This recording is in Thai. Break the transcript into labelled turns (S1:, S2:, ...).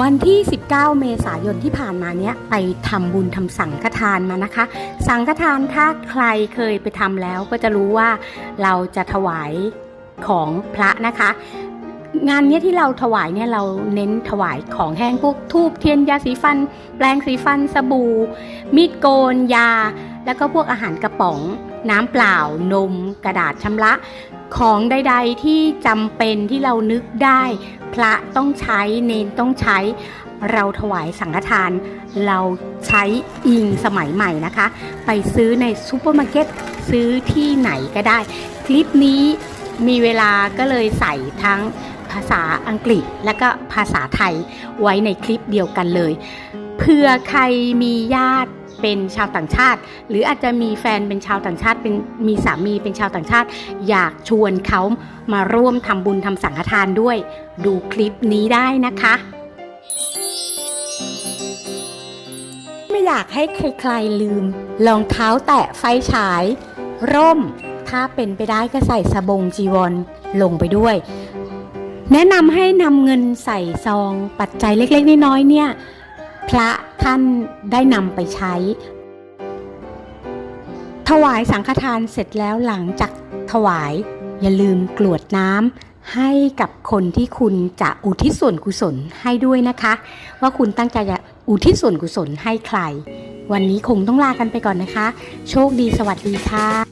S1: วันที่ 19 เมษายนที่ผ่านมาเนี้ยไปทำบุญทำสังฆทานมานะคะ สังฆทานถ้าใครเคยไปทำแล้วก็จะรู้ว่าเราจะถวายของพระนะคะ งานเนี้ยที่เราถวายเนี่ยเราเน้นถวายของแห้งพวกทูบเทียนยาสีฟัน แปรงสีฟันสบู่มีดโกนยา แล้วก็พวกอาหารกระป๋อง น้ำเปล่านมกระดาษชำระ ของใด ๆ ที่จำเป็นที่เรานึกได้ พระต้องใช้เนนต้องใช้ เราถวายสังฆทาน เราใช้อิงสมัยใหม่นะคะ ไปซื้อในซูเปอร์มาร์เก็ตซื้อที่ไหนก็ได้ คลิปนี้มีเวลาก็เลยใส่ทั้งภาษาอังกฤษและก็ภาษาไทยไว้ในคลิปเดียวกันเลย เผื่อใครมีญาติเป็นชาวต่างชาติ หรืออาจจะมีแฟนเป็นชาวต่างชาติ เป็นมีสามีเป็นชาวต่างชาติ อยากชวนเขามาร่วมทำบุญทำสังฆทานด้วย ดูคลิปนี้ได้นะคะ ไม่อยากให้ใครๆลืมรองเท้าแตะไฟฉาย ร่ม ถ้าเป็นไปได้ก็ใส่สบงจีวรลงไปด้วย แนะนำให้นำเงินใส่ซองปัจจัยเล็กๆน้อยๆเนี่ย พระท่านได้นำไปใช้ ถวายสังฆทานเสร็จแล้วหลังจากถวาย อย่าลืมกรวดน้ำให้กับคนที่คุณจะอุทิศส่วนกุศลให้ด้วยนะคะ ว่าคุณตั้งใจจะอุทิศส่วนกุศลให้ใคร วันนี้คงต้องลากันไปก่อนนะคะ โชคดีสวัสดีค่ะ